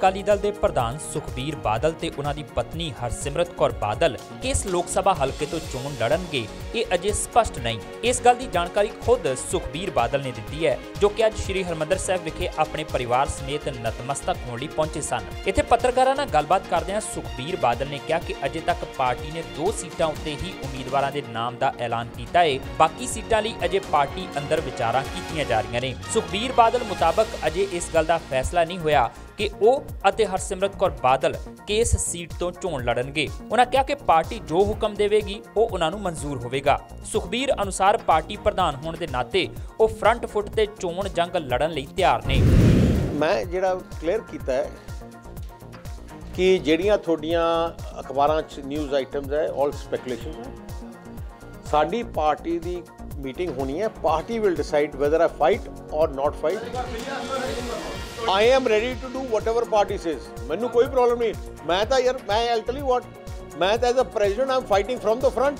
ਅਕਾਲੀ ਦਲ ਦੇ ਪ੍ਰਧਾਨ ਸੁਖਬੀਰ ਬਾਦਲ ਤੇ ਉਹਨਾਂ ਦੀ ਪਤਨੀ ਹਰਸਿਮਰਤ ਕੌਰ ਬਾਦਲ ਕਿਸ ਲੋਕ ਸਭਾ ਹਲਕੇ ਤੋਂ ਚੋਣ ਲੜਨਗੇ, ਇਹ ਅਜੇ ਸਪਸ਼ਟ ਨਹੀਂ। ਇਸ ਗੱਲ ਦੀ ਜਾਣਕਾਰੀ ਖੁਦ ਸੁਖਬੀਰ ਬਾਦਲ ਨੇ ਦਿੱਤੀ ਹੈ, ਜੋ ਕਿ ਅੱਜ ਸ੍ਰੀ ਹਰਮੰਦਰ ਸਾਹਿਬ ਵਿਖੇ ਆਪਣੇ ਪਰਿਵਾਰ ਸਮੇਤ ਨਤਮਸਤਕ ਹੋਣ ਲਈ ਪਹੁੰਚੇ ਸਨ। ਇੱਥੇ ਪੱਤਰਕਾਰਾਂ ਨਾਲ ਗੱਲਬਾਤ ਕਰਦਿਆਂ ਸੁਖਬੀਰ ਬਾਦਲ ਨੇ ਕਿਹਾ ਕਿ ਅਜੇ ਤੱਕ ਪਾਰਟੀ ਨੇ ਦੋ ਸੀਟਾਂ ਉੱਤੇ ਹੀ ਉਮੀਦਵਾਰਾਂ ਦੇ ਨਾਮ ਦਾ ਐਲਾਨ ਕੀਤਾ ਹੈ ਬਾਕੀ ਸੀਟਾਂ ਲਈ ਅਜੇ ਪਾਰਟੀ ਅੰਦਰ ਵਿਚਾਰਾਂ ਕੀਤੀਆਂ ਜਾ ਰਹੀਆਂ ਨੇ। ਸੁਖਬੀਰ ਬਾਦਲ ਮੁਤਾਬਕ ਅਜੇ ਇਸ ਗੱਲ ਦਾ ਫੈਸਲਾ ਨਹੀਂ ਹੋਇਆ ਕਿ ਉਹ ਅਤੇ ਹਰਸਿਮਰਤ ਕੌਰ ਬਾਦਲ ਕਿਸ ਸੀਟ ਤੋਂ ਚੋਣ ਲੜਨਗੇ। ਉਹਨਾਂ ਕਿਹਾ ਕਿ ਪਾਰਟੀ ਜੋ ਹੁਕਮ ਦੇਵੇਗੀ, ਉਹ ਉਹਨਾਂ ਨੂੰ ਮਨਜ਼ੂਰ ਹੋਵੇਗਾ। ਸੁਖਬੀਰ ਅਨੁਸਾਰ ਪਾਰਟੀ ਪ੍ਰਧਾਨ ਹੋਣ ਦੇ ਨਾਤੇ ਉਹ ਫਰੰਟ ਫੁੱਟ ਤੇ ਚੋਣ ਜੰਗ ਲੜਨ ਲਈ ਤਿਆਰ ਨੇ। ਮੈਂ ਜਿਹੜਾ ਕਲੀਅਰ ਕੀਤਾ ਹੈ ਕਿ ਜਿਹੜੀਆਂ ਤੁਹਾਡੀਆਂ ਅਖਬਾਰਾਂ 'ਚ ਨਿਊਜ਼ ਆਈਟਮਸ ਹੈ ਆਲ ਸਪੈਕੂਲੇਸ਼ਨ ਹੈ, ਸਾਡੀ ਪਾਰਟੀ ਦੀ मीटिंग होनी है। Party will decide whether I fight or not fight I am ready to do whatever party से मैं कोई प्रॉब्लम नहीं। मैं तो यार, मैं एल्टली वॉट मैं तो as a president I am fighting from the front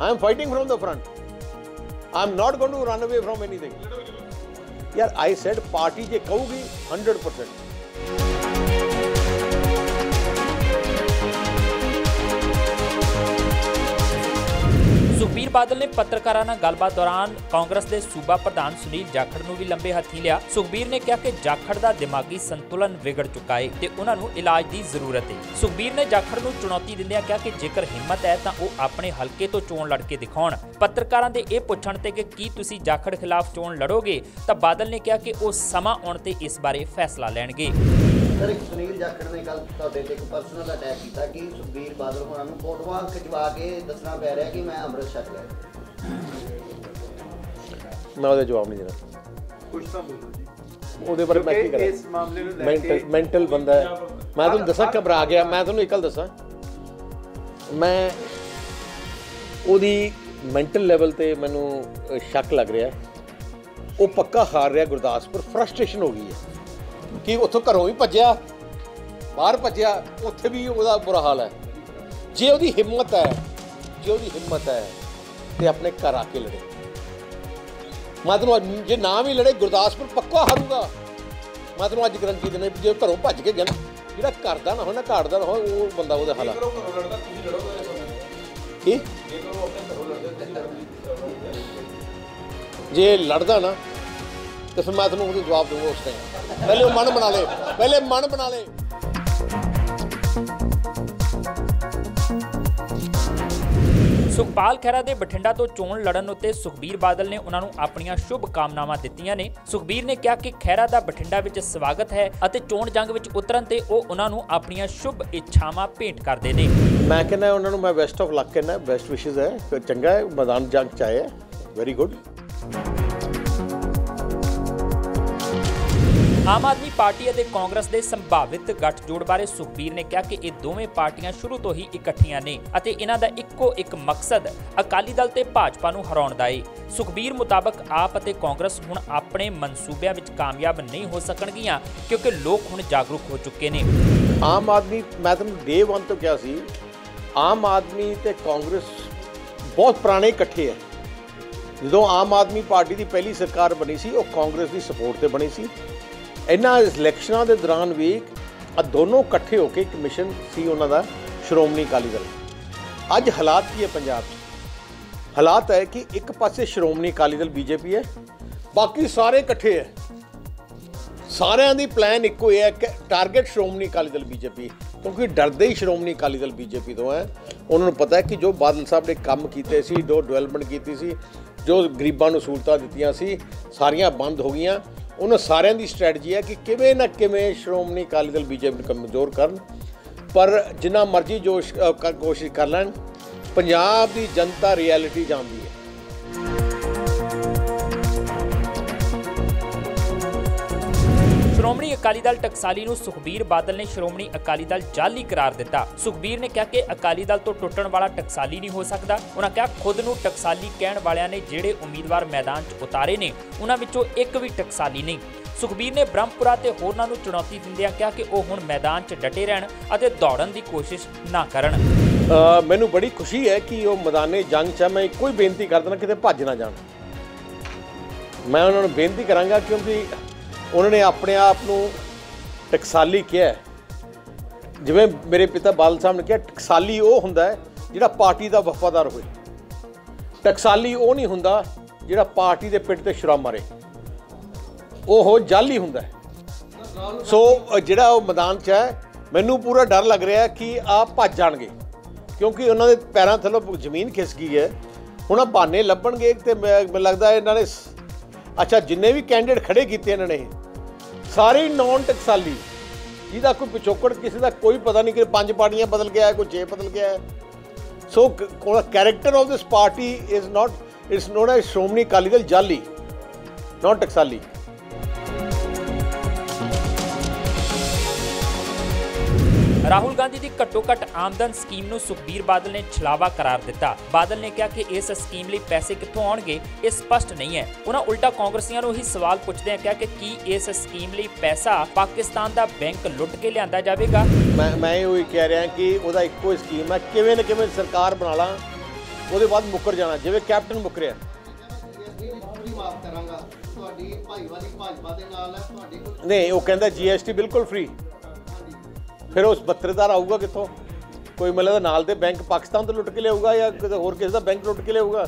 I am fighting from the front I am not going to run away from anything यार आई सेड पार्टी जे कहूगी हंड्रेड परसेंट ਬਾਦਲ ਨੇ ਪੱਤਰਕਾਰਾਂ ਨਾਲ ਗੱਲਬਾਤ ਦੌਰਾਨ ਕਾਂਗਰਸ ਦੇ ਸੂਬਾ ਪ੍ਰਧਾਨ ਸੁਨੀਲ ਜਾਖੜ ਨੂੰ ਵੀ ਲੰਬੇ ਹੱਥੀ ਲਿਆ। ਸੁਖਬੀਰ ਨੇ ਕਿਹਾ ਕਿ ਜਾਖੜ ਦਾ ਦਿਮਾਗੀ ਸੰਤੁਲਨ ਵਿਗੜ ਚੁੱਕਾ ਹੈ ਤੇ ਉਹਨਾਂ ਨੂੰ ਇਲਾਜ ਦੀ ਜ਼ਰੂਰਤ ਹੈ ਸੁਖਬੀਰ ਨੇ ਜਾਖੜ ਨੂੰ ਚੁਣੌਤੀ ਦਿੰਦਿਆਂ ਕਿਹਾ ਕਿ ਜੇਕਰ ਹਿੰਮਤ ਹੈ ਤਾਂ ਉਹ ਆਪਣੇ ਹਲਕੇ ਤੋਂ ਚੋਣ ਲੜ ਕੇ ਦਿਖਾਉਣ। ਪੱਤਰਕਾਰਾਂ ਦੇ ਇਹ ਪੁੱਛਣ ਤੇ ਕਿ ਕੀ ਤੁਸੀਂ ਜਾਖੜ ਖਿਲਾਫ ਚੋਣ ਲੜੋਗੇ, ਤਾਂ ਬਾਦਲ ਨੇ ਕਿਹਾ ਕਿ ਉਹ ਸਮਾਂ ਆਉਣ ਤੇ ਇਸ ਬਾਰੇ ਫੈਸਲਾ ਲੈਣਗੇ। ਸਰ ਇੱਕ ਸੁਨੀਲ ਜਾਖੜ ਨੇ ਕੱਲ ਤੁਹਾਡੇ ਤੇ ਇੱਕ ਪਰਸਨਲ ਅਟੈਕ ਕੀਤਾ ਕਿ ਸੁਖਬੀਰ ਬਾਦਲ ਹੋਣਾ ਨੂੰ ਫੋਟੋਆਂ ਖਿਚਵਾ ਕੇ ਦੱਸਣਾ ਪੈ ਰਿਹਾ ਕਿ ਮੈਂ ਅੰਮ੍ਰਿਤ ਛਕ ਲਿਆ ਮੈਂ ਉਹਦਾ ਜਵਾਬ ਨਹੀਂ ਦੇਣਾ। ਕੁਝ ਤਾਂ ਬੋਲੋ ਜੀ। ਉਹਦੇ ਬਾਰੇ ਮੈਂ ਕੀ ਕਰਾਂ? ਇਸ ਮਾਮਲੇ ਨੂੰ ਲੈ ਕੇ ਮੈਂਟਲ ਬੰਦਾ ਹੈ। ਮੈਂ ਤੁਹਾਨੂੰ ਦੱਸਾਂ ਘਬਰਾ ਗਿਆ। ਮੈਂ ਤੁਹਾਨੂੰ ਇੱਕ ਗੱਲ ਦੱਸਾਂ। ਮੈਂ ਉਹਦੀ ਮੈਂਟਲ ਲੈਵਲ ਤੇ ਮੈਨੂੰ ਸ਼ੱਕ ਲੱਗ ਰਿਹਾ। ਉਹ ਪੱਕਾ ਹਾਰ ਰਿਹਾ ਗੁਰਦਾਸਪੁਰ। ਫਰਸਟ੍ਰੇਸ਼ਨ ਹੋ ਗਈ ਹੈ। ਕਿ ਉੱਥੋਂ ਘਰੋਂ ਵੀ ਭੱਜਿਆ ਬਾਹਰ ਭੱਜਿਆ ਉੱਥੇ ਵੀ ਉਹਦਾ ਬੁਰਾ ਹਾਲ ਹੈ। ਜੇ ਉਹਦੀ ਹਿੰਮਤ ਹੈ ਜੇ ਉਹਦੀ ਹਿੰਮਤ ਹੈ ਤੇ ਆਪਣੇ ਘਰ ਆ ਕੇ ਲੜੇ। ਮੈਂ ਤੁਹਾਨੂੰ ਜੇ ਨਾ ਵੀ ਲੜੇ ਗੁਰਦਾਸਪੁਰ ਪੱਕਾ ਹਾਰੂਗਾ। ਮੈਂ ਤੁਹਾਨੂੰ ਅੱਜ ਗਰੰਟੀ ਦਿੰਦਾ ਜੇ ਘਰੋਂ ਭੱਜ ਕੇ ਗਿਆ ਨਾ ਜਿਹੜਾ ਘਰ ਦਾ ਨਾ ਹੋਵੇ ਨਾ ਘਾਟ ਦਾ ਨਾ ਹੋਵੇ ਉਹ ਬੰਦਾ ਉਹਦਾ ਹਾਲ ਕੀ? ਜੇ ਲੜਦਾ ਨਾ ਤੇ ਫਿਰ ਮੈਂ ਤੁਹਾਨੂੰ ਉਹਦਾ ਜਵਾਬ ਦਊਂਗਾ ਉਸ ਟਾਈਮ ਪਹਿਲੇ ਉਹ ਮਨ ਬਣਾ ਲੇ ਪਹਿਲੇ ਮਨ ਬਣਾ ਲੇ। ਸੁਖਪਾਲ ਖਹਿਰਾ ਦੇ ਬਠਿੰਡਾ ਤੋਂ ਚੋਣ ਲੜਨ ਉੱਤੇ ਸੁਖਬੀਰ ਬਾਦਲ ਨੇ ਉਹਨਾਂ ਨੂੰ ਆਪਣੀਆਂ ਸ਼ੁਭ ਕਾਮਨਾਵਾਂ ਦਿੱਤੀਆਂ ਨੇ। ਸੁਖਬੀਰ ਨੇ ਕਿਹਾ ਕਿ ਖਹਿਰਾ ਦਾ ਬਠਿੰਡਾ ਵਿੱਚ ਸਵਾਗਤ ਹੈ ਅਤੇ ਚੋਣ ਜੰਗ ਵਿੱਚ ਉਤਰਨ ਤੇ ਉਹ ਉਹਨਾਂ ਨੂੰ ਆਪਣੀਆਂ ਸ਼ੁਭ ਇੱਛਾਵਾਂ ਭੇਂਟ ਕਰਦੇ ਨੇ। ਮੈਂ ਕਹਿੰਦਾ ਉਹਨਾਂ ਨੂੰ ਮੈਂ ਬੈਸਟ ਆਫ ਲੱਕ ਕਹਿੰਦਾ ਬੈਸਟ ਵਿਸ਼ੇਸ ਹੈ। ਚੰਗਾ ਹੈ ਮੈਦਾਨ ਜੰਗ ਚ ਆਏ ਹੈ। Very good Aam Aadmi Party ਅਤੇ ਕਾਂਗਰਸ ਦੇ ਸੰਭਾਵਿਤ ਗੱਠਜੋੜ ਬਾਰੇ ਸੁਖਬੀਰ ਨੇ ਕਿਹਾ ਕਿ ਇਹ ਦੋਵੇਂ ਪਾਰਟੀਆਂ ਸ਼ੁਰੂ ਤੋਂ ਹੀ ਇਕੱਠੀਆਂ ਨੇ ਅਤੇ ਇਹਨਾਂ ਦਾ ਇੱਕੋ ਇੱਕ ਮਕਸਦ ਅਕਾਲੀ ਦਲ ਤੇ ਭਾਜਪਾ ਨੂੰ ਹਰਾਉਣ ਦਾ ਏ। ਸੁਖਬੀਰ ਮੁਤਾਬਕ ਆਪ ਅਤੇ ਕਾਂਗਰਸ ਹੁਣ ਆਪਣੇ ਮਨਸੂਬਿਆਂ ਵਿੱਚ ਕਾਮਯਾਬ ਨਹੀਂ ਹੋ ਸਕਣਗੀਆਂ ਕਿਉਂਕਿ ਲੋਕ ਹੁਣ ਜਾਗਰੂਕ ਹੋ ਚੁੱਕੇ ਨੇ। ਆਮ ਆਦਮੀ, ਮੈਂ ਤੁਹਾਨੂੰ ਡੇ 1 ਤੋਂ ਕਿਹਾ ਸੀ, ਆਮ ਆਦਮੀ ਤੇ ਕਾਂਗਰਸ ਬਹੁਤ ਪੁਰਾਣੇ ਇਕੱਠੇ ਹੈ ਜਦੋਂ ਆਮ ਆਦਮੀ ਪਾਰਟੀ ਦੀ ਪਹਿਲੀ ਸਰਕਾਰ ਬਣੀ ਸੀ, ਉਹ ਕਾਂਗਰਸ ਦੀ ਸਪੋਰਟ ਤੇ ਬਣੀ ਸੀ। ਇਹਨਾਂ ਇਲੈਕਸ਼ਨਾਂ ਦੇ ਦੌਰਾਨ ਵੀ ਆ ਦੋਨੋਂ ਇਕੱਠੇ ਹੋ ਕੇ ਇੱਕ ਮਿਸ਼ਨ ਸੀ ਉਹਨਾਂ ਦਾ, ਸ਼੍ਰੋਮਣੀ ਅਕਾਲੀ ਦਲ। ਅੱਜ ਹਾਲਾਤ ਕੀ ਹੈ ਪੰਜਾਬ 'ਚ? ਹਾਲਾਤ ਹੈ ਕਿ ਇੱਕ ਪਾਸੇ ਸ਼੍ਰੋਮਣੀ ਅਕਾਲੀ ਦਲ ਬੀਜੇਪੀ ਹੈ, ਬਾਕੀ ਸਾਰੇ ਇਕੱਠੇ ਹੈ। ਸਾਰਿਆਂ ਦੀ ਪਲਾਨ ਇੱਕੋ ਹੀ ਹੈ ਕਿ ਟਾਰਗੇਟ ਸ਼੍ਰੋਮਣੀ ਅਕਾਲੀ ਦਲ ਬੀਜੇਪੀ ਕਿਉਂਕਿ ਡਰਦੇ ਹੀ ਸ਼੍ਰੋਮਣੀ ਅਕਾਲੀ ਦਲ ਬੀਜੇਪੀ ਤੋਂ ਹੈ। ਉਹਨਾਂ ਨੂੰ ਪਤਾ ਹੈ ਕਿ ਜੋ ਬਾਦਲ ਸਾਹਿਬ ਨੇ ਕੰਮ ਕੀਤੇ ਸੀ, ਜੋ ਡਿਵੈਲਪਮੈਂਟ ਕੀਤੀ ਸੀ, ਜੋ ਗਰੀਬਾਂ ਨੂੰ ਸਹੂਲਤਾਂ ਦਿੱਤੀਆਂ ਸੀ, ਸਾਰੀਆਂ ਬੰਦ ਹੋ ਗਈਆਂ। ਉਹਨਾਂ ਸਾਰਿਆਂ ਦੀ ਸਟ੍ਰੈਟਜੀ ਹੈ ਕਿ ਕਿਵੇਂ ਨਾ ਕਿਵੇਂ ਸ਼੍ਰੋਮਣੀ ਅਕਾਲੀ ਦਲ ਬੀਜੇਪੀ ਨੂੰ ਕਮਜ਼ੋਰ ਕਰਨ। ਪਰ ਜਿੰਨਾ ਮਰਜ਼ੀ ਜੋਸ਼ ਕੋਸ਼ਿਸ਼ ਕਰ ਲੈਣ, ਪੰਜਾਬ ਦੀ ਜਨਤਾ ਰਿਐਲਿਟੀ ਜਾਣਦੀ ਸ਼੍ਰੋਮਣੀ ਅਕਾਲੀ ਦਲ ਟਕਸਾਲੀ ਨੂੰ ਸੁਖਬੀਰ ਬਾਦਲ ਨੇ ਸ਼੍ਰੋਮਣੀ ਅਕਾਲੀ ਦਲ ਜਾਲੀ ਕਰਾਰ ਦਿੱਤਾ। ਸੁਖਬੀਰ ਨੇ ਕਿਹਾ ਕਿ ਅਕਾਲੀ ਦਲ ਤੋਂ ਟੁੱਟਣ ਵਾਲਾ ਟਕਸਾਲੀ ਨਹੀਂ ਹੋ ਸਕਦਾ। ਉਹਨਾਂ ਕਿਹਾ, ਖੁਦ ਨੂੰ ਟਕਸਾਲੀ ਕਹਿਣ ਵਾਲਿਆਂ ਨੇ ਜਿਹੜੇ ਉਮੀਦਵਾਰ ਮੈਦਾਨ 'ਚ ਉਤਾਰੇ ਨੇ ਉਹਨਾਂ ਵਿੱਚੋਂ ਇੱਕ ਵੀ ਟਕਸਾਲੀ ਨਹੀਂ। ਸੁਖਬੀਰ ਨੇ ਬ੍ਰਹਮਪੁਰਾ ਤੇ ਹੋਰਨਾਂ ਨੂੰ ਚੁਣੌਤੀ ਦਿੰਦਿਆਂ ਕਿਹਾ ਕਿ ਉਹ ਹੁਣ ਮੈਦਾਨ 'ਚ ਡਟੇ ਰਹਿਣ ਅਤੇ ਦੌੜਨ ਦੀ ਕੋਸ਼ਿਸ਼ ਨਾ ਕਰਨ। ਮੈਨੂੰ ਬੜੀ ਖੁਸ਼ੀ ਹੈ ਕਿ ਉਹ ਮੈਦਾਨੇ ਜੰਗ 'ਚ ਮੈਂ ਇੱਕੋ ਹੀ ਬੇਨਤੀ ਕਰ ਦੇਣਾ ਕਿਤੇ ਭੱਜ ਨਾ ਜਾਣ। ਮੈਂ ਉਹਨਾਂ ਨੂੰ ਬੇਨਤੀ ਕਰਾਂਗਾ ਕਿਉਂਕਿ ਉਹਨਾਂ ਨੇ ਆਪਣੇ ਆਪ ਨੂੰ ਟਕਸਾਲੀ ਕਿਹਾ ਜਿਵੇਂ ਮੇਰੇ ਪਿਤਾ ਬਾਦਲ ਸਾਹਿਬ ਨੇ ਕਿਹਾ, ਟਕਸਾਲੀ ਉਹ ਹੁੰਦਾ ਹੈ ਜਿਹੜਾ ਪਾਰਟੀ ਦਾ ਵਫਾਦਾਰ ਹੋਏ। ਟਕਸਾਲੀ ਉਹ ਨਹੀਂ ਹੁੰਦਾ ਜਿਹੜਾ ਪਾਰਟੀ ਦੇ ਪਿੱਠ ਤੇ ਸ਼ਰਾ ਮਾਰੇ। ਉਹ ਜਾਲੀ ਹੁੰਦਾ ਸੋ ਜਿਹੜਾ ਉਹ ਮੈਦਾਨ 'ਚ ਹੈ, ਮੈਨੂੰ ਪੂਰਾ ਡਰ ਲੱਗ ਰਿਹਾ ਕਿ ਆ ਭੱਜ ਜਾਣਗੇ। ਕਿਉਂਕਿ ਉਹਨਾਂ ਦੇ ਪੈਰਾਂ ਥੱਲੋਂ ਜ਼ਮੀਨ ਖਿਸਕ ਗਈ ਹੈ। ਹੁਣ ਆ ਬਹਾਨੇ ਲੱਭਣਗੇ ਤੇ ਮੈਂ- ਮੈਨੂੰ ਲੱਗਦਾ ਇਹਨਾਂ ਨੇ ਅੱਛਾ, ਜਿੰਨੇ ਵੀ ਕੈਂਡੀਡੇਟ ਖੜੇ ਕੀਤੇ ਇਹਨਾਂ ਨੇ ਸਾਰੀ ਨਾਨ ਟਕਸਾਲੀ। ਜਿਹਦਾ ਕੋਈ ਪਿਛੋਕੜ, ਕਿਸੇ ਦਾ ਕੋਈ ਪਤਾ ਨਹੀਂ ਕਿ ਪੰਜ ਪਾਰਟੀਆਂ ਬਦਲ ਗਿਆ ਹੈ, ਕੋਈ ਛੇ ਬਦਲ ਗਿਆ ਹੈ। So character of this party is not it's known as Shiromani Akali Dal ਜਾਲੀ। ਨਾਟ ਟਕਸਾਲੀ। ਰਾਹੁਲ ਗਾਂਧੀ ਦੀ ਘੱਟੋ ਘੱਟ ਆਮਦਨ ਸਕੀਮ ਨੂੰ ਸੁਖਬੀਰ ਬਾਦਲ ਨੇ ਛਲਾਵਾ ਕਰਾਰ ਦਿੱਤਾ। ਬਾਦਲ ਨੇ ਕਿਹਾ ਕਿ ਇਸ ਸਕੀਮ ਲਈ ਪੈਸੇ ਕਿੱਥੋਂ ਆਉਣਗੇ ਇਹ ਸਪਸ਼ਟ ਨਹੀਂ ਹੈ। ਉਹਨਾਂ ਉਲਟਾ ਕਾਂਗਰਸੀਆਂ ਨੂੰ ਹੀ ਸਵਾਲ ਪੁੱਛਦਿਆਂ ਕਿਹਾ ਕਿ ਕੀ ਇਸ ਸਕੀਮ ਲਈ ਪੈਸਾ ਪਾਕਿਸਤਾਨ ਦਾ ਬੈਂਕ ਲੁੱਟ ਕੇ ਲਿਆਂਦਾ ਜਾਵੇਗਾ? ਮੈਂ ਮੈਂ ਇਹ ਉਹੀ ਕਹਿ ਰਿਹਾ ਕਿ ਉਹਦਾ ਇੱਕੋ ਸਕੀਮ ਹੈ। ਕਿਵੇਂ ਨਾ ਕਿਵੇਂ ਸਰਕਾਰ ਬਣਾ ਲਾਂ ਉਹਦੇ ਬਾਅਦ ਮੁੱਕਰ ਜਾਣਾ ਜਿਵੇਂ ਕੈਪਟਨ ਮੁੱਕਰਿਆ। ਮਾਫ ਕਰਾਂਗਾ ਤੁਹਾਡੀ ਭਾਈਵਾਲੀ ਭਾਜਪਾ ਦੇ ਨਾਲ ਹੈ ਤੁਹਾਡੇ ਕੋਲ ਨਹੀਂ ਉਹ ਕਹਿੰਦਾ ਜੀਐਸਟੀ ਬਿਲਕੁਲ ਫ੍ਰੀ ਫਿਰ ਉਸ 72 ਆਊਗਾ ਕਿੱਥੋਂ? ਕੋਈ ਮਤਲਬ ਨਾਲ ਦੇ ਬੈਂਕ ਪਾਕਿਸਤਾਨ ਤੋਂ ਲੁੱਟ ਕੇ ਲਿਆਊਗਾ ਜਾਂ ਕਿਤੇ ਹੋਰ ਕਿਸੇ ਦਾ ਬੈਂਕ ਲੁੱਟ ਕੇ ਲਿਆਊਗਾ?